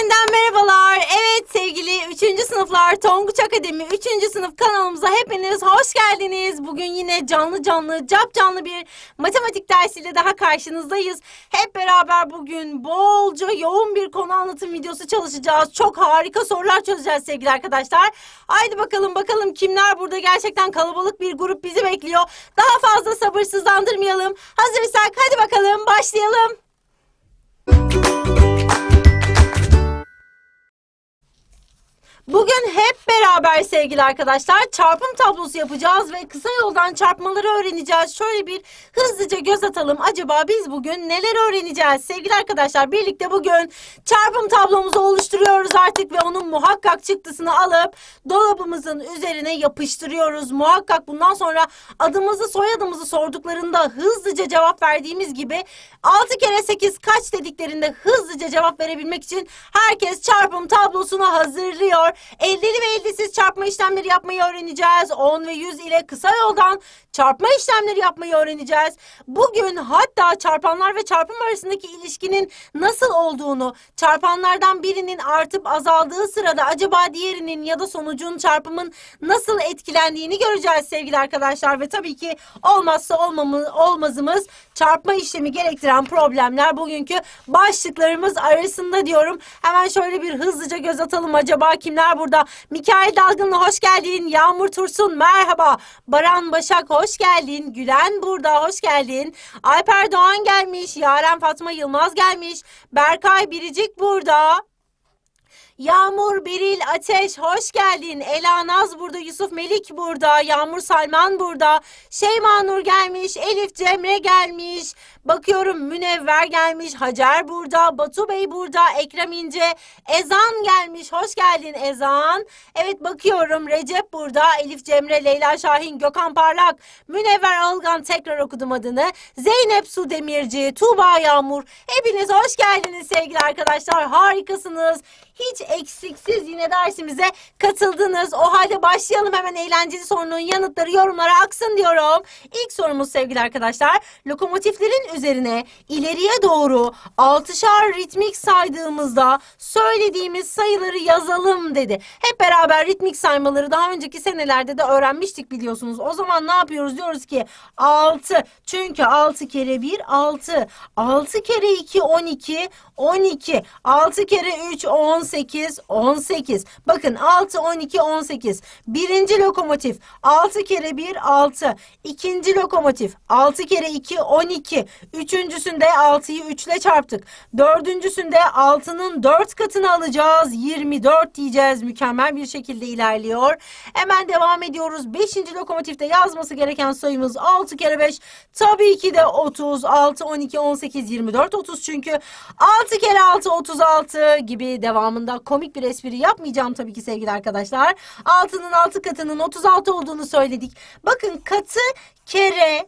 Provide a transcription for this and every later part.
yeniden merhabalar. Evet sevgili 3. sınıflar Tonguç Akademi 3. sınıf kanalımıza hepiniz hoş geldiniz. Bugün yine canlı canlı cap canlı bir matematik dersiyle daha karşınızdayız. Hep beraber bugün bolca yoğun bir konu anlatım videosu çalışacağız. Çok harika sorular çözeceğiz sevgili arkadaşlar. Haydi bakalım bakalım kimler burada gerçekten kalabalık bir grup bizi bekliyor. Daha fazla sabırsızlandırmayalım. Hazırsak hadi bakalım başlayalım. Bugün hep beraber sevgili arkadaşlar çarpım tablosu yapacağız ve kısa yoldan çarpmaları öğreneceğiz. Şöyle bir hızlıca göz atalım. Acaba biz bugün neler öğreneceğiz? Sevgili arkadaşlar birlikte bugün çarpım tablomuzu oluşturuyoruz artık ve onun muhakkak çıktısını alıp dolabımızın üzerine yapıştırıyoruz. Muhakkak bundan sonra adımızı soyadımızı sorduklarında hızlıca cevap verdiğimiz gibi 6 kere 8 kaç dediklerinde hızlıca cevap verebilmek için herkes çarpım tablosunu hazırlıyor. Eldeli ve eldesiz çarpma işlemleri yapmayı öğreneceğiz. 10 ve 100 ile kısa yoldan çarpma işlemleri yapmayı öğreneceğiz. Bugün hatta çarpanlar ve çarpım arasındaki ilişkinin nasıl olduğunu, çarpanlardan birinin artıp azaldığı sırada acaba diğerinin ya da sonucun çarpımın nasıl etkilendiğini göreceğiz sevgili arkadaşlar ve tabii ki olmazsa olmamı, olmazımız çarpma işlemi gerektiren problemler bugünkü başlıklarımız arasında diyorum. Hemen şöyle bir hızlıca göz atalım acaba kimler burada? Mikail Dalgınlı hoş geldin. Yağmur Tursun merhaba. Baran Başak hoş geldin. Gülen burada hoş geldin. Alper Doğan gelmiş. Yaren Fatma Yılmaz gelmiş. Berkay Biricik burada. Yağmur, Beril, Ateş hoş geldin. Ela Naz burada, Yusuf Melik burada, Yağmur Salman burada. Şeyma Nur gelmiş, Elif Cemre gelmiş. Bakıyorum Münevver gelmiş, Hacer burada, Batu Bey burada, Ekrem İnce, Ezan gelmiş. Hoş geldin Ezan. Evet bakıyorum Recep burada, Elif Cemre, Leyla Şahin, Gökhan Parlak, Münevver Algan tekrar okudum adını. Zeynep Su Demirci, Tuğba Yağmur. Hepiniz hoş geldiniz sevgili arkadaşlar. Harikasınız. Hiç eksiksiz yine dersimize katıldınız. O halde başlayalım hemen eğlenceli sorunun yanıtları yorumlara aksın diyorum. İlk sorumuz sevgili arkadaşlar. Lokomotiflerin üzerine ileriye doğru altışar ritmik saydığımızda söylediğimiz sayıları yazalım dedi. Hep beraber ritmik saymaları daha önceki senelerde de öğrenmiştik biliyorsunuz. O zaman ne yapıyoruz? Diyoruz ki 6. Çünkü 6 kere 1 6. 6 kere 2 12. 12. 6 kere 3 18. 18. Bakın 6 12 18. Birinci lokomotif 6 kere 1 6. İkinci lokomotif 6 kere 2 12. Üçüncüsünde 6'yı 3 ile çarptık. Dördüncüsünde 6'nın 4 katını alacağız. 24 diyeceğiz. Mükemmel bir şekilde ilerliyor. Hemen devam ediyoruz. Beşinci lokomotifte yazması gereken sayımız 6 kere 5. Tabii ki de 30. 6, 12, 18, 24, 30 çünkü 6 kere 6 36 gibi devamında komik bir espri yapmayacağım tabii ki sevgili arkadaşlar. 6'nın 6 katının 36 olduğunu söyledik. Bakın katı kere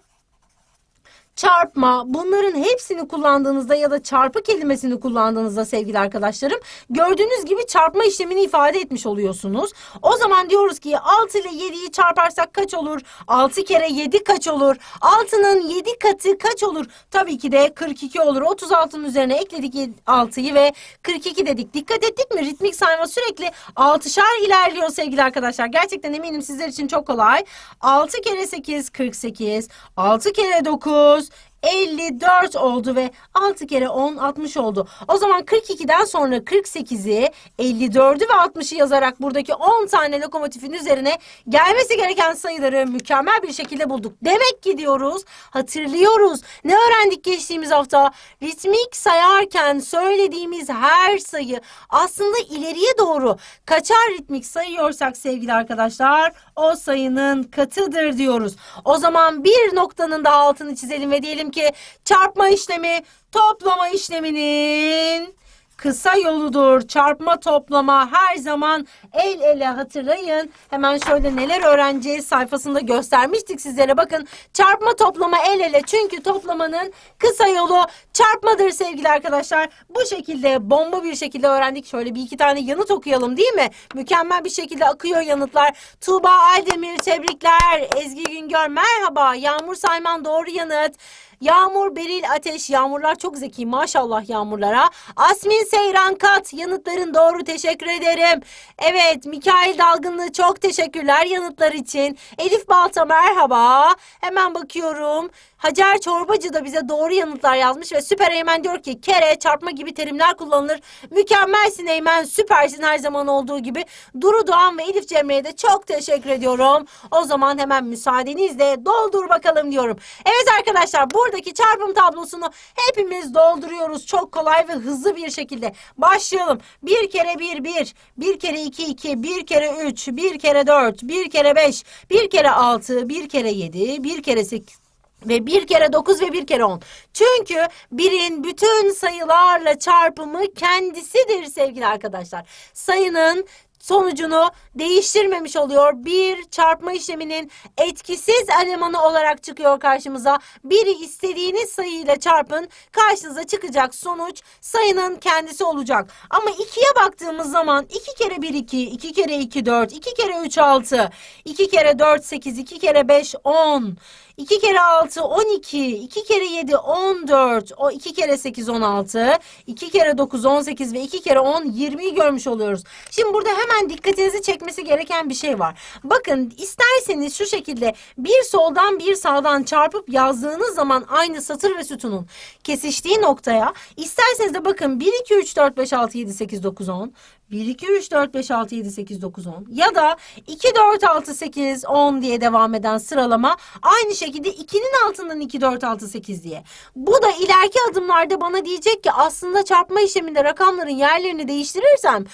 çarpma bunların hepsini kullandığınızda ya da çarpı kelimesini kullandığınızda sevgili arkadaşlarım gördüğünüz gibi çarpma işlemini ifade etmiş oluyorsunuz. O zaman diyoruz ki 6 ile 7'yi çarparsak kaç olur? 6 kere 7 kaç olur? 6'nın 7 katı kaç olur? Tabii ki de 42 olur. 36'nın üzerine ekledik 6'yı ve 42 dedik. Dikkat ettik mi? Ritmik sayma sürekli 6'şar ilerliyor sevgili arkadaşlar. Gerçekten eminim sizler için çok kolay. 6 kere 8 48. 6 kere 9 54 oldu ve 6 kere 10 60 oldu. O zaman 42'den sonra 48'i 54'ü ve 60'ı yazarak buradaki 10 tane lokomotifin üzerine gelmesi gereken sayıları mükemmel bir şekilde bulduk. Demek ki diyoruz hatırlıyoruz. Ne öğrendik geçtiğimiz hafta? Ritmik sayarken söylediğimiz her sayı aslında ileriye doğru kaçar ritmik sayıyorsak sevgili arkadaşlar o sayının katıdır diyoruz. O zaman bir noktanın da altını çizelim ve diyelim ki çarpma işlemi toplama işleminin kısa yoludur. Çarpma toplama her zaman el ele hatırlayın. Hemen şöyle neler öğreneceğiz sayfasında göstermiştik sizlere. Bakın çarpma toplama el ele. Çünkü toplamanın kısa yolu çarpmadır sevgili arkadaşlar. Bu şekilde bomba bir şekilde öğrendik. Şöyle bir iki tane yanıt okuyalım değil mi? Mükemmel bir şekilde akıyor yanıtlar. Tuğba Aldemir tebrikler. Ezgi Güngör merhaba. Yağmur Sayman doğru yanıt. Yağmur, Beril, Ateş. Yağmurlar çok zeki maşallah yağmurlara. Asmin Seyran Kat. Yanıtların doğru teşekkür ederim. Evet Mikail Dalgınlı çok teşekkürler yanıtlar için. Elif Balta merhaba. Hemen bakıyorum. Hacer Çorbacı da bize doğru yanıtlar yazmış ve Süper Eymen diyor ki kere, çarpma gibi terimler kullanılır. Mükemmelsin Eymen, süpersin her zaman olduğu gibi. Duru Doğan ve Elif Cemre'ye de çok teşekkür ediyorum. O zaman hemen müsaadenizle doldur bakalım diyorum. Evet arkadaşlar buradaki çarpım tablosunu hepimiz dolduruyoruz. Çok kolay ve hızlı bir şekilde. Başlayalım. Bir kere bir bir, bir kere iki iki, bir kere üç, bir kere dört, bir kere beş, bir kere altı, bir kere yedi, bir kere sekiz. Ve bir kere 9 ve bir kere 10. Çünkü birin bütün sayılarla çarpımı kendisidir sevgili arkadaşlar. Sayının sonucunu değiştirmemiş oluyor. Bir çarpma işleminin etkisiz elemanı olarak çıkıyor karşımıza. Biri istediğiniz sayıyla çarpın karşınıza çıkacak sonuç sayının kendisi olacak. Ama ikiye baktığımız zaman 2 kere 1 2, 2 kere 2 4, 2 kere 3 6, 2 kere 4 8, 2 kere 5 10, 2 kere 6 12, 2 kere 7 14, o 2 kere 8 16, 2 kere 9 18 ve 2 kere 10 20'yi görmüş oluyoruz. Şimdi burada hemen dikkatinizi çekmesi gereken bir şey var. Bakın isterseniz şu şekilde bir soldan bir sağdan çarpıp yazdığınız zaman aynı satır ve sütunun kesiştiği noktaya isterseniz de bakın 1 2 3 4 5 6 7 8 9 10 1, 2, 3, 4, 5, 6, 7, 8, 9, 10 ya da 2, 4, 6, 8, 10 diye devam eden sıralama aynı şekilde 2'nin altından 2, 4, 6, 8 diye. Bu da ileriki adımlarda bana diyecek ki aslında çarpma işleminde rakamların yerlerini değiştirirsem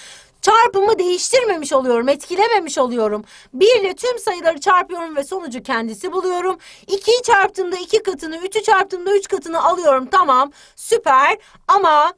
çarpımı değiştirmemiş oluyorum, etkilememiş oluyorum. 1 ile tüm sayıları çarpıyorum ve sonucu kendisi buluyorum. 2'yi çarptığımda 2 katını, 3'ü çarptığımda 3 katını alıyorum. Tamam, süper ama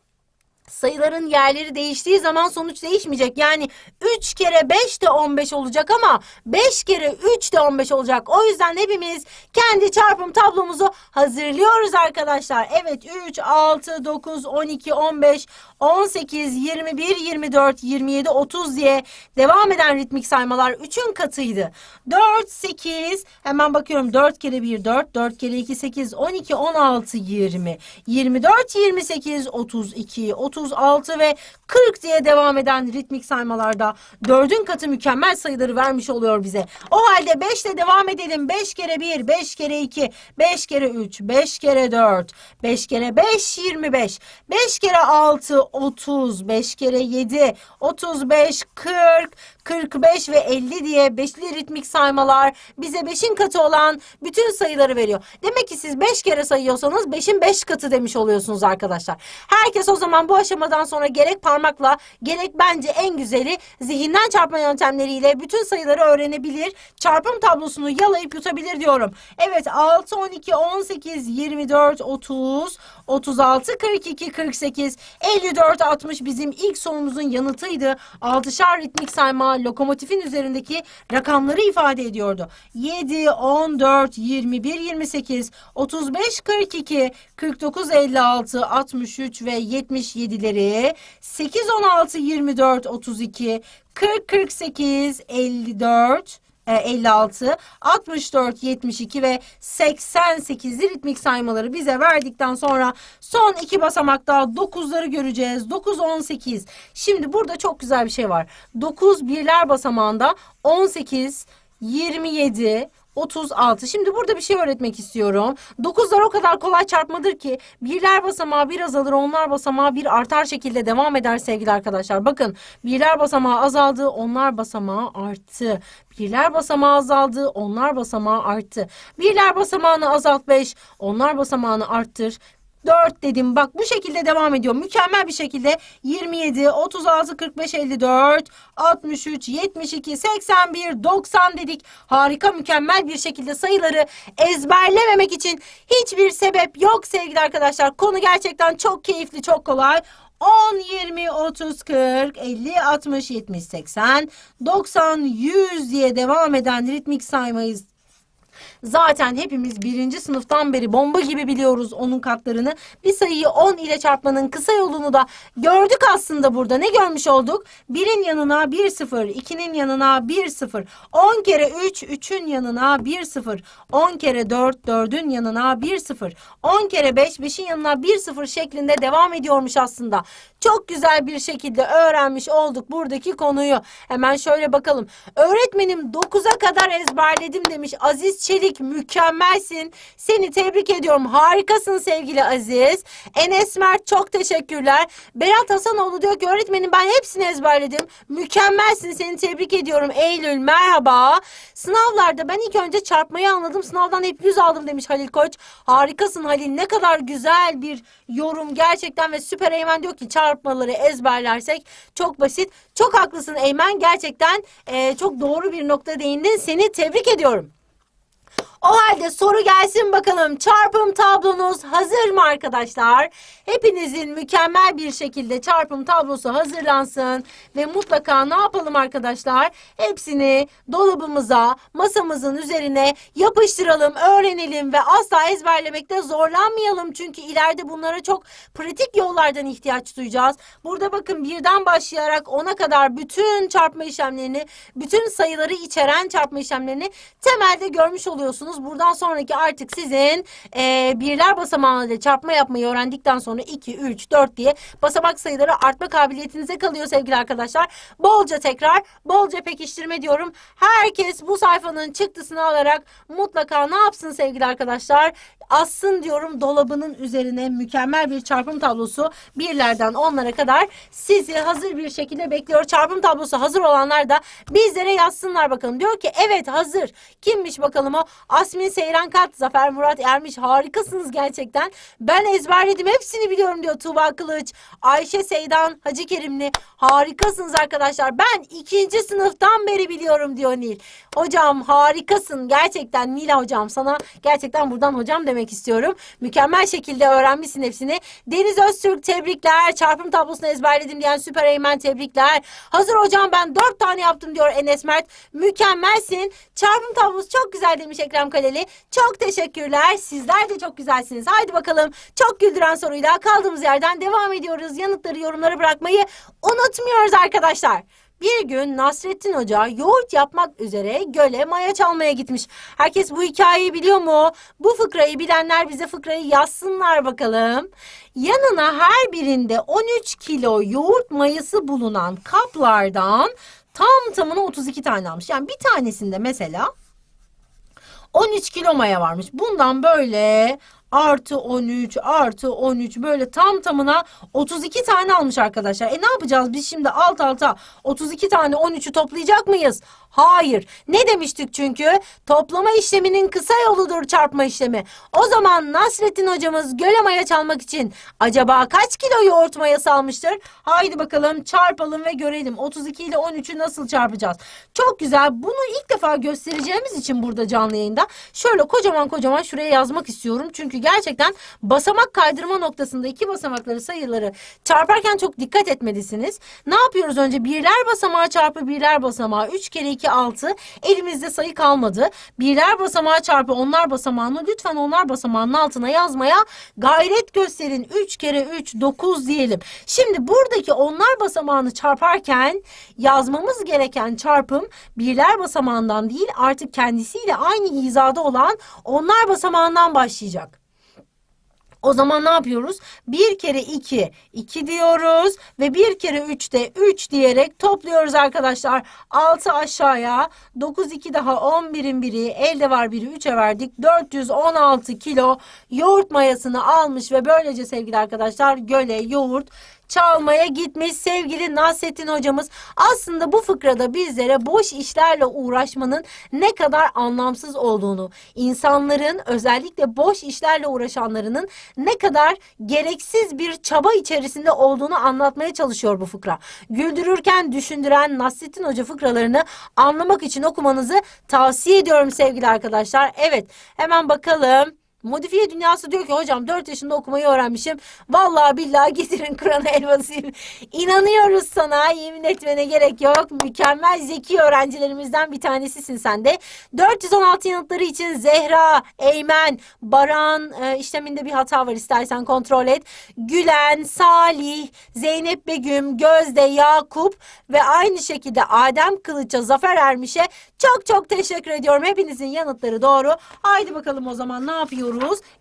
sayıların yerleri değiştiği zaman sonuç değişmeyecek. Yani 3 kere 5 de 15 olacak ama 5 kere 3 de 15 olacak. O yüzden hepimiz kendi çarpım tablomuzu hazırlıyoruz arkadaşlar. Evet 3, 6, 9, 12, 15, 18, 21, 24, 27, 30 diye devam eden ritmik saymalar 3'ün katıydı. 4, 8 hemen bakıyorum 4 kere 1 4, 4 kere 2 8, 12, 16, 20, 24, 28, 32, 36 ve 40 diye devam eden ritmik saymalarda 4'ün katı mükemmel sayıları vermiş oluyor bize. O halde 5 ile devam edelim. 5 kere 1, 5 kere 2, 5 kere 3, 5 kere 4, 5 kere 5, 25, 5 kere 6, 30, 5 kere 7, 35, 40, 45 ve 50 diye beşli ritmik saymalar bize 5'in katı olan bütün sayıları veriyor. Demek ki siz 5 kere sayıyorsanız 5'in 5 katı demiş oluyorsunuz arkadaşlar. Herkes o zaman bu aşamadan sonra gerek parmakla gerek bence en güzeli zihinden çarpma yöntemleriyle bütün sayıları öğrenebilir. Çarpım tablosunu yalayıp yutabilir diyorum. Evet 6, 12, 18, 24, 30, 36, 42, 48, 54, 60 bizim ilk sorumuzun yanıtıydı. Altışar ritmik sayma lokomotifin üzerindeki rakamları ifade ediyordu. 7, 14, 21, 28, 35, 42, 49, 56, 63 ve 77'leri 8, 16, 24, 32, 40, 48, 54, e, 56, 64, 72 ve 88 ritmik saymaları bize verdikten sonra son iki basamakta 9'ları göreceğiz. 9, 18. Şimdi burada çok güzel bir şey var. 9 birler basamağında 18, 27, 36. Şimdi burada bir şey öğretmek istiyorum. 9'lar o kadar kolay çarpmadır ki birler basamağı bir azalır, onlar basamağı bir artar şekilde devam eder sevgili arkadaşlar. Bakın birler basamağı azaldı, onlar basamağı arttı. Birler basamağı azaldı, onlar basamağı arttı. Birler basamağını azalt 5, onlar basamağını arttır. 4 dedim. Bak bu şekilde devam ediyor. Mükemmel bir şekilde 27, 36, 45, 54, 63, 72, 81, 90 dedik. Harika mükemmel bir şekilde sayıları ezberlememek için hiçbir sebep yok sevgili arkadaşlar. Konu gerçekten çok keyifli, çok kolay. 10, 20, 30, 40, 50, 60, 70, 80, 90, 100 diye devam eden ritmik saymayı Zaten hepimiz birinci sınıftan beri bomba gibi biliyoruz onun katlarını. Bir sayıyı 10 ile çarpmanın kısa yolunu da gördük aslında burada. Ne görmüş olduk? 1'in yanına 1 0, 2'nin yanına 1 0, 10 kere 3, 3'ün yanına 1 0, 10 kere 4, 4'ün yanına 1 0, 10 kere 5, 5'in yanına 1 0 şeklinde devam ediyormuş aslında. Çok güzel bir şekilde öğrenmiş olduk buradaki konuyu. Hemen şöyle bakalım. Öğretmenim 9'a kadar ezberledim demiş Aziz Çelik. Mükemmelsin. Seni tebrik ediyorum. Harikasın sevgili Aziz. Enes Mert çok teşekkürler. Berat Hasanoğlu diyor ki öğretmenim ben hepsini ezberledim. Mükemmelsin. Seni tebrik ediyorum. Eylül merhaba. Sınavlarda ben ilk önce çarpmayı anladım. Sınavdan hep 100 aldım demiş Halil Koç. Harikasın Halil. Ne kadar güzel bir yorum gerçekten ve Süper Eymen diyor ki çarpmaları ezberlersek çok basit. Çok haklısın Eymen. Gerçekten eee, çok doğru bir nokta değindin. Seni tebrik ediyorum. O halde soru gelsin bakalım. Çarpım tablonuz hazır mı arkadaşlar? Hepinizin mükemmel bir şekilde çarpım tablosu hazırlansın. Ve mutlaka ne yapalım arkadaşlar? Hepsini dolabımıza, masamızın üzerine yapıştıralım, öğrenelim ve asla ezberlemekte zorlanmayalım. Çünkü ileride bunlara çok pratik yollardan ihtiyaç duyacağız. Burada bakın birden başlayarak ona kadar bütün çarpma işlemlerini, bütün sayıları içeren çarpma işlemlerini temelde görmüş oluyorsunuz. Buradan sonraki artık sizin eee, birler basamağıyla çarpma yapmayı öğrendikten sonra 2, 3, 4 diye basamak sayıları artma kabiliyetinize kalıyor sevgili arkadaşlar. Bolca tekrar, bolca pekiştirme diyorum. Herkes bu sayfanın çıktısını alarak mutlaka ne yapsın sevgili arkadaşlar? Assın diyorum dolabının üzerine mükemmel bir çarpım tablosu birlerden onlara kadar sizi hazır bir şekilde bekliyor. Çarpım tablosu hazır olanlar da bizlere yazsınlar bakalım. Diyor ki evet hazır. Kimmiş bakalım o? Asmin Seyran Kat, Zafer Murat Ermiş harikasınız gerçekten. Ben ezberledim hepsini biliyorum diyor Tuğba Kılıç. Ayşe Seydan Hacı Kerimli harikasınız arkadaşlar. Ben ikinci sınıftan beri biliyorum diyor Nil. Hocam harikasın gerçekten Nil hocam sana gerçekten buradan hocam demek istiyorum. Mükemmel şekilde öğrenmişsin hepsini. Deniz Öztürk tebrikler. Çarpım tablosunu ezberledim diyen Süper Eymen tebrikler. Hazır hocam ben dört tane yaptım diyor Enes Mert. Mükemmelsin. Çarpım tablosu çok güzel demiş Ekrem Kaleli. Çok teşekkürler. Sizler de çok güzelsiniz. Haydi bakalım çok güldüren soruyla kaldığımız yerden devam ediyoruz. Yanıtları yorumlara bırakmayı unutmuyoruz arkadaşlar. Bir gün Nasrettin Hoca yoğurt yapmak üzere göle maya çalmaya gitmiş. Herkes bu hikayeyi biliyor mu? Bu fıkrayı bilenler bize fıkrayı yazsınlar bakalım. Yanına her birinde 13 kilo yoğurt mayası bulunan kaplardan tam tamına 32 tane almış. Yani bir tanesinde mesela 13 kilo maya varmış. Bundan böyle artı 13 artı 13 böyle tam tamına 32 tane almış arkadaşlar. E ne yapacağız biz şimdi alt alta 32 tane 13'ü toplayacak mıyız? Hayır. Ne demiştik çünkü? Toplama işleminin kısa yoludur çarpma işlemi. O zaman Nasrettin hocamız göle maya çalmak için acaba kaç kilo yoğurt mayası almıştır? Haydi bakalım çarpalım ve görelim. 32 ile 13'ü nasıl çarpacağız? Çok güzel. Bunu ilk defa göstereceğimiz için burada canlı yayında şöyle kocaman kocaman şuraya yazmak istiyorum. Çünkü gerçekten basamak kaydırma noktasında iki basamakları sayıları çarparken çok dikkat etmelisiniz. Ne yapıyoruz önce? Birler basamağı çarpı birler basamağı 3 kere 2 6. Elimizde sayı kalmadı. Birler basamağı çarpı onlar basamağını lütfen onlar basamağının altına yazmaya gayret gösterin. 3 kere 3 9 diyelim. Şimdi buradaki onlar basamağını çarparken yazmamız gereken çarpım birler basamağından değil artık kendisiyle aynı hizada olan onlar basamağından başlayacak. O zaman ne yapıyoruz? Bir kere 2, 2 diyoruz ve bir kere 3 de 3 diyerek topluyoruz arkadaşlar. 6 aşağıya, 9 2 daha 11'in biri, elde var biri 3'e verdik. 416 kilo yoğurt mayasını almış ve böylece sevgili arkadaşlar göle yoğurt çalmaya gitmiş sevgili Nasrettin hocamız. Aslında bu fıkrada bizlere boş işlerle uğraşmanın ne kadar anlamsız olduğunu, insanların özellikle boş işlerle uğraşanlarının ne kadar gereksiz bir çaba içerisinde olduğunu anlatmaya çalışıyor bu fıkra. Güldürürken düşündüren Nasrettin Hoca fıkralarını anlamak için okumanızı tavsiye ediyorum sevgili arkadaşlar. Evet hemen bakalım. Modifiye dünyası diyor ki hocam 4 yaşında okumayı öğrenmişim. Vallahi billahi getirin Kur'an helvasıyım. İnanıyoruz sana yemin etmene gerek yok. Mükemmel zeki öğrencilerimizden bir tanesisin sen de. 416 yanıtları için Zehra, Eymen, Baran e, işleminde bir hata var istersen kontrol et. Gülen, Salih, Zeynep Begüm, Gözde, Yakup ve aynı şekilde Adem Kılıç'a, Zafer Ermiş'e çok çok teşekkür ediyorum. Hepinizin yanıtları doğru. Haydi bakalım o zaman ne yapıyoruz?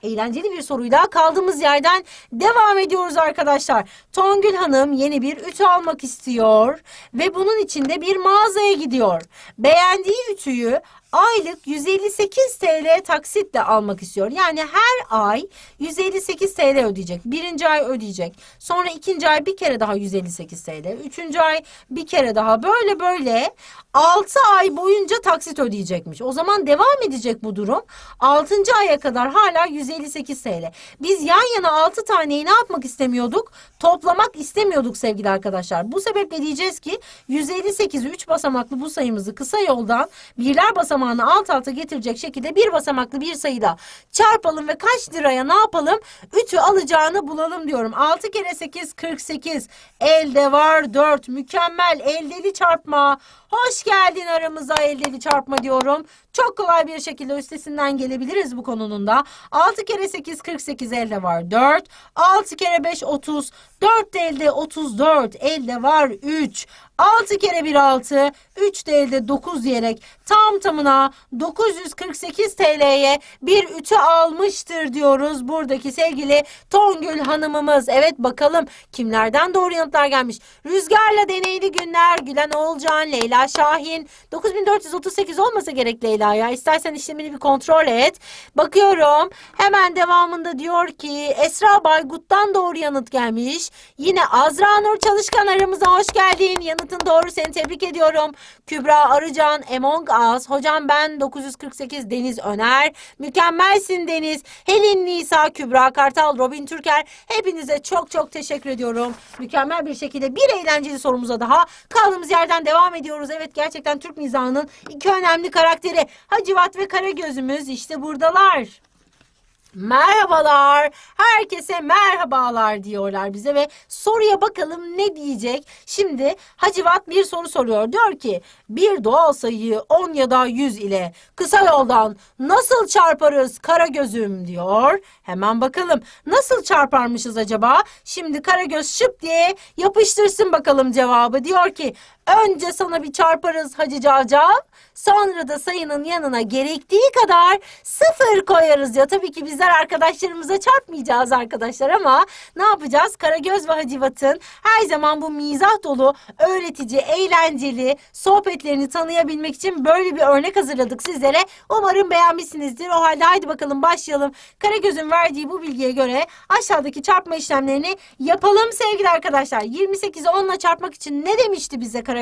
Eğlenceli bir soruyla kaldığımız yerden devam ediyoruz arkadaşlar. Tongül Hanım yeni bir ütü almak istiyor ve bunun için de bir mağazaya gidiyor. Beğendiği ütüyü aylık 158 TL taksitle almak istiyor. Yani her ay 158 TL ödeyecek. Birinci ay ödeyecek. Sonra ikinci ay bir kere daha 158 TL. Üçüncü ay bir kere daha. Böyle böyle 6 ay boyunca taksit ödeyecekmiş. O zaman devam edecek bu durum. 6. aya kadar hala 158 TL. Biz yan yana 6 taneyi ne yapmak istemiyorduk? Toplamak istemiyorduk sevgili arkadaşlar. Bu sebeple diyeceğiz ki 158'i 3 basamaklı bu sayımızı kısa yoldan birler basamağını alt alta getirecek şekilde bir basamaklı bir sayıda çarpalım ve kaç liraya ne yapalım? Ütü alacağını bulalım diyorum. 6 kere 8 48. Elde var 4. Mükemmel eldeli çarpma. Hoş geldin aramıza eldeli çarpma diyorum. Çok kolay bir şekilde üstesinden gelebiliriz bu konunun da. 6 kere 8 48 elde var 4. 6 kere 5 30. 4 de elde 34. Elde var 3. 6 kere 1 6. 3 de elde 9 diyerek tam tamına 948 TL'ye bir ütü almıştır diyoruz buradaki sevgili Tongül hanımımız. Evet bakalım kimlerden doğru yanıtlar gelmiş. Rüzgarla deneyli günler Gülen Oğulcan, Leyla Şahin. 9438 olmasa gerek Leyla ya. İstersen işlemini bir kontrol et. Bakıyorum hemen devamında diyor ki Esra Baygut'tan doğru yanıt gelmiş. Yine Azra Nur Çalışkan aramıza hoş geldin. Yanıtın doğru seni tebrik ediyorum. Kübra Arıcan, Among Us. Hocam ben 948 Deniz Öner. Mükemmelsin Deniz. Helin Nisa, Kübra Kartal, Robin Türker. Hepinize çok çok teşekkür ediyorum. Mükemmel bir şekilde bir eğlenceli sorumuza daha kaldığımız yerden devam ediyoruz. Evet gerçekten Türk mizahının iki önemli karakteri Hacivat ve Karagöz'ümüz işte buradalar. Merhabalar. Herkese merhabalar diyorlar bize ve soruya bakalım ne diyecek. Şimdi Hacivat bir soru soruyor. Diyor ki bir doğal sayıyı 10 ya da 100 ile kısa yoldan nasıl çarparız Karagöz'üm diyor. Hemen bakalım nasıl çarparmışız acaba? Şimdi Karagöz şıp diye yapıştırsın bakalım cevabı. Diyor ki önce sana bir çarparız Hacı Cavcav. Sonra da sayının yanına gerektiği kadar sıfır koyarız ya. Tabii ki bizler arkadaşlarımıza çarpmayacağız arkadaşlar ama ne yapacağız? Karagöz ve Hacivat'ın her zaman bu mizah dolu, öğretici, eğlenceli sohbetlerini tanıyabilmek için böyle bir örnek hazırladık sizlere. Umarım beğenmişsinizdir. O halde haydi bakalım başlayalım. Karagöz'ün verdiği bu bilgiye göre aşağıdaki çarpma işlemlerini yapalım sevgili arkadaşlar. 28'i 10 ile çarpmak için ne demişti bize Karagöz?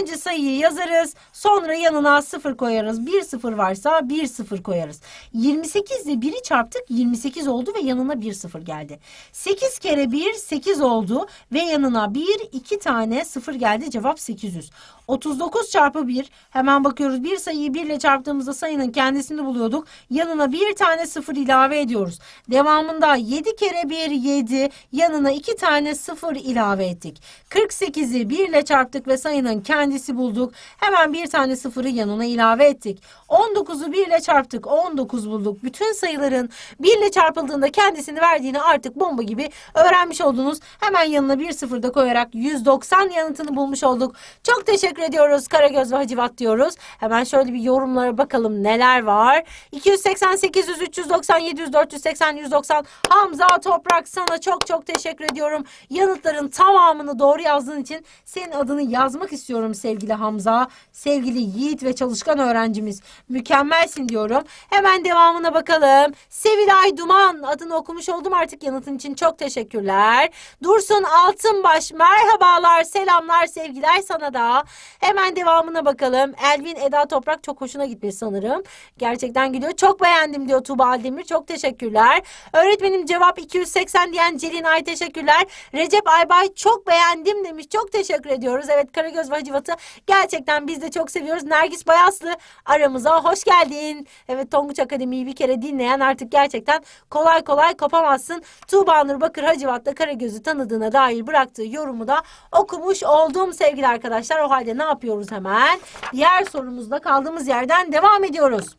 Önce sayıyı yazarız. Sonra yanına 0 koyarız. 1 0 varsa 1 0 koyarız. 28 ile 1'i çarptık 28 oldu ve yanına 1 0 geldi. 8 kere 1 8 oldu ve yanına 1 2 tane 0 geldi. Cevap 800. 39 çarpı 1 hemen bakıyoruz. Bir sayıyı 1 ile çarptığımızda sayının kendisini buluyorduk. Yanına bir tane 0 ilave ediyoruz. Devamında 7 kere 1 7 yanına 2 tane 0 ilave ettik. 48'i 1 ile çarptık ve sayının kendisi bulduk. Hemen bir tane 0'ı yanına ilave ettik. 19'u 1 ile çarptık. 19 bulduk. Bütün sayıların 1 ile çarpıldığında kendisini verdiğini artık bomba gibi öğrenmiş oldunuz. Hemen yanına bir 0 da koyarak 190 yanıtını bulmuş olduk. Çok teşekkür ediyoruz Karagöz ve Hacivat diyoruz. Hemen şöyle bir yorumlara bakalım neler var. 280, 800, 390, 700, 480, 190. Hamza Toprak sana çok çok teşekkür ediyorum. Yanıtların tamamını doğru yazdığın için senin adını yazmak istiyorum sevgili Hamza. Sevgili Yiğit ve çalışkan öğrencimiz. Mükemmelsin diyorum. Hemen devamına bakalım. Sevilay Duman adını okumuş oldum artık yanıtın için çok teşekkürler. Dursun Altınbaş merhabalar selamlar sevgiler sana da. Hemen devamına bakalım. Elvin Eda Toprak çok hoşuna gitmiş sanırım. Gerçekten gidiyor. Çok beğendim diyor Tuğba Aldemir. Çok teşekkürler. Öğretmenim cevap 280 diyen Celin Ay teşekkürler. Recep Aybay çok beğendim demiş. Çok teşekkür ediyoruz. Evet Karagöz ve gerçekten biz de çok seviyoruz. Nergis Bayaslı aramıza hoş geldin. Evet Tonguç Akademi'yi bir kere dinleyen artık gerçekten kolay kolay kopamazsın. Tuğba Nur Bakır Hacivat'ta Karagöz'ü tanıdığına dair bıraktığı yorumu da okumuş oldum sevgili arkadaşlar. O halde ne yapıyoruz hemen? Diğer sorumuzda kaldığımız yerden devam ediyoruz.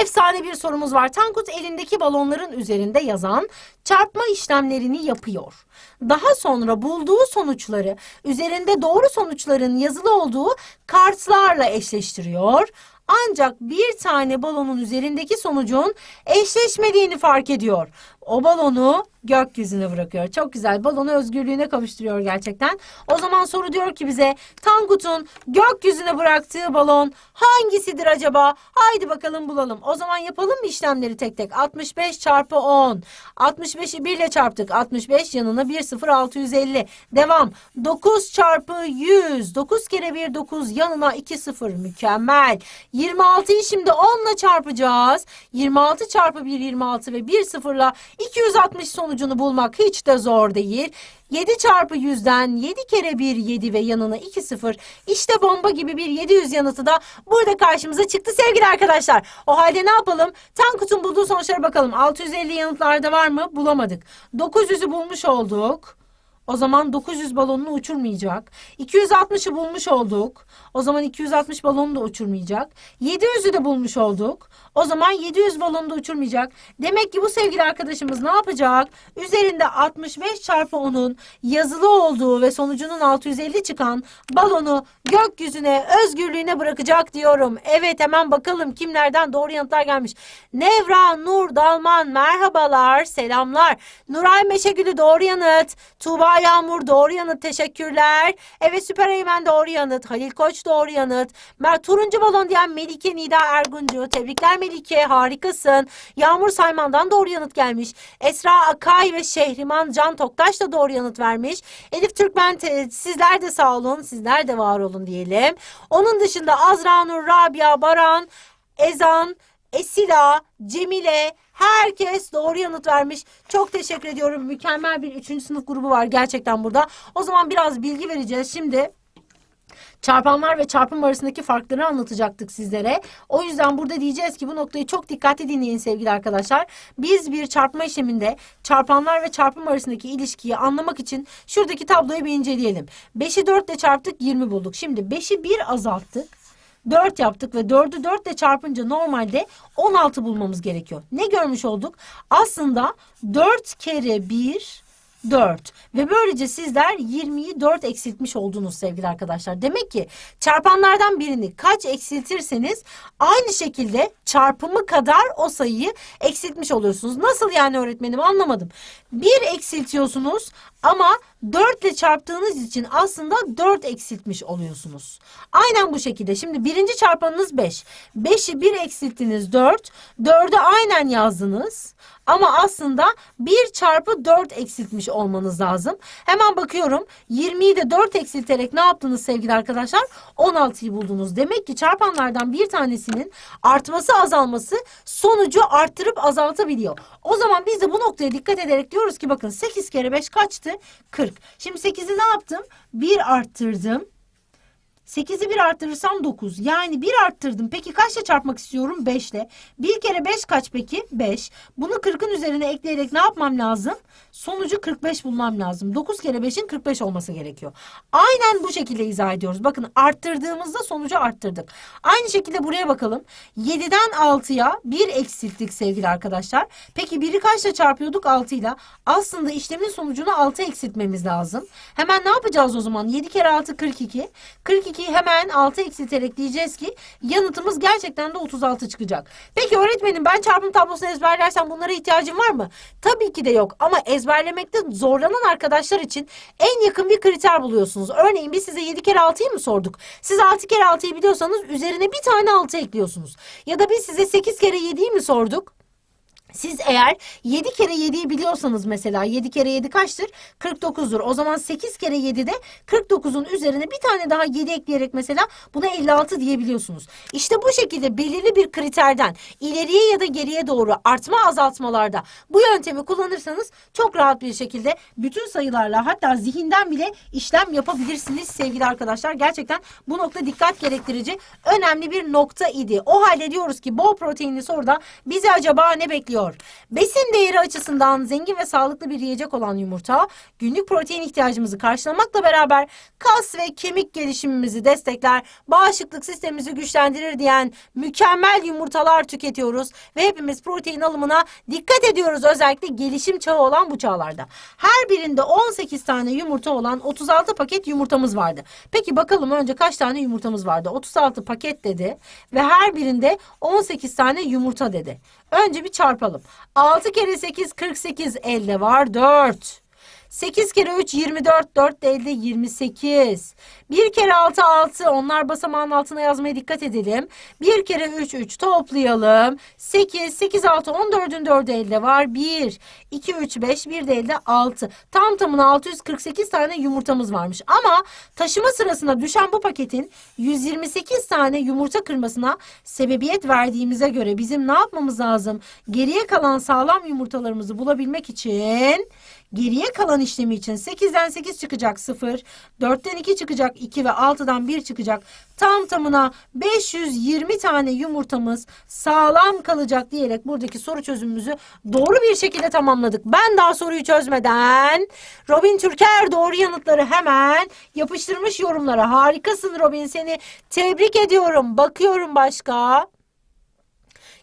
Efsane bir sorumuz var. Tankut elindeki balonların üzerinde yazan çarpma işlemlerini yapıyor. Daha sonra bulduğu sonuçları üzerinde doğru sonuçların yazılı olduğu kartlarla eşleştiriyor. Ancak bir tane balonun üzerindeki sonucun eşleşmediğini fark ediyor. O balonu gökyüzüne bırakıyor. Çok güzel. Balonu özgürlüğüne kavuşturuyor gerçekten. O zaman soru diyor ki bize Tankut'un gökyüzüne bıraktığı balon hangisidir acaba? Haydi bakalım bulalım. O zaman yapalım mı işlemleri tek tek? 65 çarpı 10. 65'i 1 ile çarptık. 65 yanına 1 0 650. Devam. 9 çarpı 100. 9 kere 1 9 yanına 2 0. Mükemmel. 26'yı şimdi 10 ile çarpacağız. 26 çarpı 1 26 ve 1 0 ile 260 sonucunu bulmak hiç de zor değil. 7 çarpı 100'den 7 kere 1 7 ve yanına 2 0. İşte bomba gibi bir 700 yanıtı da burada karşımıza çıktı sevgili arkadaşlar. O halde ne yapalım? Tankut'un bulduğu sonuçlara bakalım. 650 yanıtlarda var mı? Bulamadık. 900'ü bulmuş olduk. O zaman 900 balonunu uçurmayacak. 260'ı bulmuş olduk. O zaman 260 balonu da uçurmayacak. 700'ü de bulmuş olduk. O zaman 700 balonu da uçurmayacak. Demek ki bu sevgili arkadaşımız ne yapacak? Üzerinde 65 çarpı 10'un yazılı olduğu ve sonucunun 650 çıkan balonu gökyüzüne özgürlüğüne bırakacak diyorum. Evet hemen bakalım kimlerden doğru yanıtlar gelmiş. Nevra Nur Dalman merhabalar selamlar. Nuray Meşegülü doğru yanıt. Tuğba Yağmur doğru yanıt teşekkürler. Evet Süper Eymen doğru yanıt. Halil Koç doğru yanıt. Mer turuncu balon diyen Melike Nida Erguncu. Tebrikler Melike harikasın. Yağmur Sayman'dan doğru yanıt gelmiş. Esra Akay ve Şehriman Can Toktaş da doğru yanıt vermiş. Elif Türkmen sizler de sağ olun. Sizler de var olun diyelim. Onun dışında Azra Nur, Rabia, Baran, Ezan, Esila, Cemile herkes doğru yanıt vermiş. Çok teşekkür ediyorum. Mükemmel bir 3. sınıf grubu var gerçekten burada. O zaman biraz bilgi vereceğiz. Şimdi çarpanlar ve çarpım arasındaki farkları anlatacaktık sizlere. O yüzden burada diyeceğiz ki bu noktayı çok dikkatli dinleyin sevgili arkadaşlar. Biz bir çarpma işleminde çarpanlar ve çarpım arasındaki ilişkiyi anlamak için şuradaki tabloyu bir inceleyelim. 5'i 4 ile çarptık 20 bulduk. Şimdi 5'i 1 azalttık. 4 yaptık ve 4'ü 4 ile çarpınca normalde 16 bulmamız gerekiyor. Ne görmüş olduk? Aslında 4 kere 1 4 ve böylece sizler 20'yi 4 eksiltmiş oldunuz sevgili arkadaşlar. Demek ki çarpanlardan birini kaç eksiltirseniz aynı şekilde çarpımı kadar o sayıyı eksiltmiş oluyorsunuz. Nasıl yani öğretmenim anlamadım. 1 eksiltiyorsunuz ama 4 ile çarptığınız için aslında 4 eksiltmiş oluyorsunuz. Aynen bu şekilde. Şimdi birinci çarpanınız 5. 5'i 1 eksilttiniz 4. 4'ü aynen yazdınız. Ama aslında 1 çarpı 4 eksiltmiş olmanız lazım. Hemen bakıyorum. 20'yi de 4 eksilterek ne yaptınız sevgili arkadaşlar? 16'yı buldunuz. Demek ki çarpanlardan bir tanesinin artması azalması sonucu arttırıp azaltabiliyor. O zaman biz de bu noktaya dikkat ederek diyoruz ki bakın 8 kere 5 kaçtı? 40. Şimdi 8'i ne yaptım? 1 arttırdım. 8'i 1 arttırırsam 9. Yani 1 arttırdım. Peki kaçla çarpmak istiyorum? 5 ile. 1 kere 5 kaç peki? 5. Bunu 40'ın üzerine ekleyerek ne yapmam lazım? Sonucu 45 bulmam lazım. 9 kere 5'in 45 olması gerekiyor. Aynen bu şekilde izah ediyoruz. Bakın arttırdığımızda sonucu arttırdık. Aynı şekilde buraya bakalım. 7'den 6'ya 1 eksilttik sevgili arkadaşlar. Peki 1'i kaçla çarpıyorduk? 6 ile. Aslında işlemin sonucunu 6 eksiltmemiz lazım. Hemen ne yapacağız o zaman? 7 kere 6 42. 42'yi hemen 6 eksilterek diyeceğiz ki yanıtımız gerçekten de 36 çıkacak. Peki öğretmenim ben çarpım tablosunu ezberlersem bunlara ihtiyacım var mı? Tabii ki de yok ama ezberlemekte zorlanan arkadaşlar için en yakın bir kriter buluyorsunuz. Örneğin biz size 7 kere 6'yı mı sorduk? Siz 6 kere 6'yı biliyorsanız üzerine bir tane 6 ekliyorsunuz. Ya da biz size 8 kere 7'yi mi sorduk? Siz eğer 7 kere 7'yi biliyorsanız mesela 7 kere 7 kaçtır? 49'dur. O zaman 8 kere 7 de 49'un üzerine bir tane daha 7 ekleyerek mesela buna 56 diyebiliyorsunuz. İşte bu şekilde belirli bir kriterden ileriye ya da geriye doğru artma azaltmalarda bu yöntemi kullanırsanız çok rahat bir şekilde bütün sayılarla hatta zihinden bile işlem yapabilirsiniz sevgili arkadaşlar. Gerçekten bu nokta dikkat gerektirici önemli bir nokta idi. O halde diyoruz ki bol proteinli soruda bizi acaba ne bekliyor? Besin değeri açısından zengin ve sağlıklı bir yiyecek olan yumurta günlük protein ihtiyacımızı karşılamakla beraber kas ve kemik gelişimimizi destekler, bağışıklık sistemimizi güçlendirir diyen mükemmel yumurtalar tüketiyoruz ve hepimiz protein alımına dikkat ediyoruz özellikle gelişim çağı olan bu çağlarda. Her birinde 18 tane yumurta olan 36 paket yumurtamız vardı. Peki bakalım önce kaç tane yumurtamız vardı? 36 paket dedi ve her birinde 18 tane yumurta dedi. Önce bir çarpalım. 6 kere 8 48 elde var 4. 8 kere 3 24 4 de elde 28. 1 kere 6 6 onlar basamağın altına yazmaya dikkat edelim. 1 kere 3 3 toplayalım. 8 8 6 14'ün 4'ü elde var. 1 2 3 5 1 de elde 6. Tam tamına 648 tane yumurtamız varmış. Ama taşıma sırasında düşen bu paketin 128 tane yumurta kırmasına sebebiyet verdiğimize göre bizim ne yapmamız lazım? Geriye kalan sağlam yumurtalarımızı bulabilmek için Geriye kalan işlemi için 8'den 8 çıkacak 0, 4'ten 2 çıkacak 2 ve 6'dan 1 çıkacak. Tam tamına 520 tane yumurtamız sağlam kalacak diyerek buradaki soru çözümümüzü doğru bir şekilde tamamladık. Ben daha soruyu çözmeden Robin Türker doğru yanıtları hemen yapıştırmış yorumlara. Harikasın Robin seni tebrik ediyorum. Bakıyorum başka.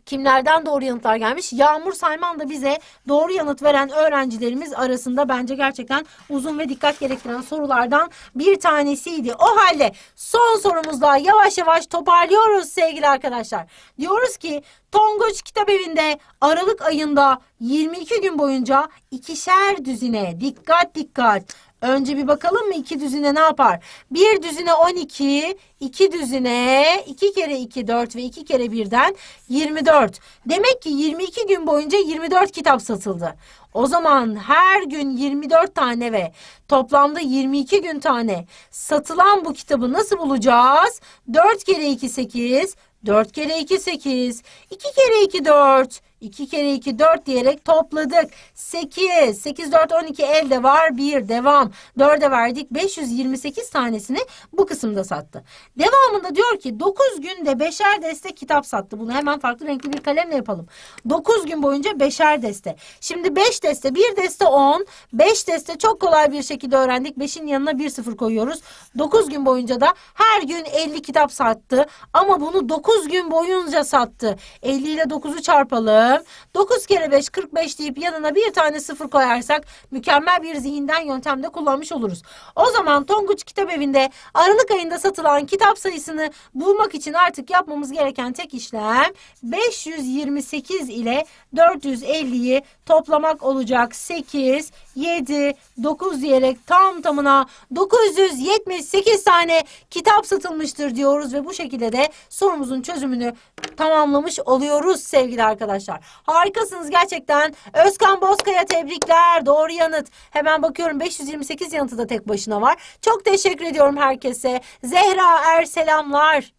Kimlerden doğru yanıtlar gelmiş? Yağmur Sayman da bize doğru yanıt veren öğrencilerimiz arasında bence gerçekten uzun ve dikkat gerektiren sorulardan bir tanesiydi. O halde son sorumuzda yavaş yavaş toparlıyoruz sevgili arkadaşlar. Diyoruz ki Tonguç Kitap Evi'nde Aralık ayında 22 gün boyunca ikişer düzine dikkat dikkat Önce bir bakalım mı iki düzine ne yapar? Bir düzine 12, iki düzine 2 kere 2 4 ve 2 kere 1'den 24. Demek ki 22 gün boyunca 24 kitap satıldı. O zaman her gün 24 tane ve toplamda 22 gün tane satılan bu kitabı nasıl bulacağız? 4 kere 2 8, 4 kere 2 8, 2 kere 2 4, 2 kere 2 4 diyerek topladık. 8, 8 4 12 elde var 1 devam. 4'e verdik 528 tanesini bu kısımda sattı. Devamında diyor ki 9 günde 5'er deste kitap sattı. Bunu hemen farklı renkli bir kalemle yapalım. 9 gün boyunca 5'er deste. Şimdi 5 deste 1 deste 10 5 deste çok kolay bir şekilde öğrendik. 5'in yanına 1 0 koyuyoruz. 9 gün boyunca da her gün 50 kitap sattı. Ama bunu 9 gün boyunca sattı. 50 ile 9'u çarpalım. 9 kere 5 45 deyip yanına bir tane sıfır koyarsak mükemmel bir zihinden yöntemde kullanmış oluruz. O zaman Tonguç Kitap Evi'nde Aralık ayında satılan kitap sayısını bulmak için artık yapmamız gereken tek işlem 528 ile 450'yi toplamak olacak. 8, 7, 9 diyerek tam tamına 978 tane kitap satılmıştır diyoruz ve bu şekilde de sorumuzun çözümünü tamamlamış oluyoruz sevgili arkadaşlar. Harikasınız gerçekten. Özkan Bozkaya tebrikler. Doğru yanıt. Hemen bakıyorum 528 yanıtı da tek başına var. Çok teşekkür ediyorum herkese. Zehra Er selamlar.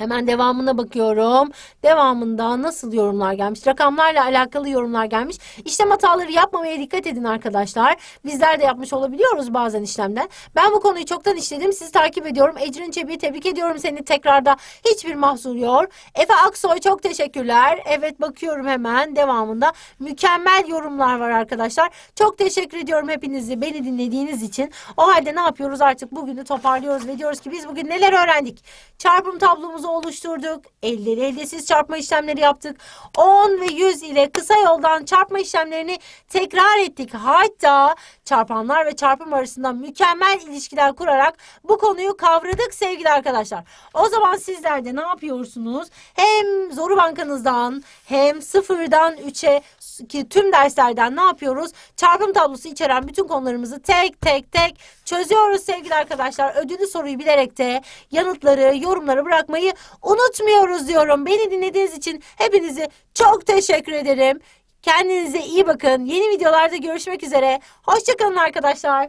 Hemen devamına bakıyorum. Devamında nasıl yorumlar gelmiş? Rakamlarla alakalı yorumlar gelmiş. İşlem hataları yapmamaya dikkat edin arkadaşlar. Bizler de yapmış olabiliyoruz bazen işlemden. Ben bu konuyu çoktan işledim. Sizi takip ediyorum. Ecrin Çebi'yi tebrik ediyorum seni tekrarda. Hiçbir mahsur yok. Efe Aksoy çok teşekkürler. Evet bakıyorum hemen devamında. Mükemmel yorumlar var arkadaşlar. Çok teşekkür ediyorum hepinizi beni dinlediğiniz için. O halde ne yapıyoruz artık bugünü toparlıyoruz ve diyoruz ki biz bugün neler öğrendik? Çarpım tablomuzu oluşturduk. Elleri eldesiz çarpma işlemleri yaptık. 10 ve 100 ile kısa yoldan çarpma işlemlerini tekrar ettik. Hatta çarpanlar ve çarpım arasında mükemmel ilişkiler kurarak bu konuyu kavradık sevgili arkadaşlar. O zaman sizler de ne yapıyorsunuz? Hem Zoru Bankanızdan hem sıfırdan 3'e ki tüm derslerden ne yapıyoruz? Çarpım tablosu içeren bütün konularımızı tek tek tek çözüyoruz sevgili arkadaşlar. Ödüllü soruyu bilerek de yanıtları, yorumları bırakmayı unutmuyoruz diyorum. Beni dinlediğiniz için hepinize çok teşekkür ederim. Kendinize iyi bakın. Yeni videolarda görüşmek üzere. Hoşçakalın arkadaşlar.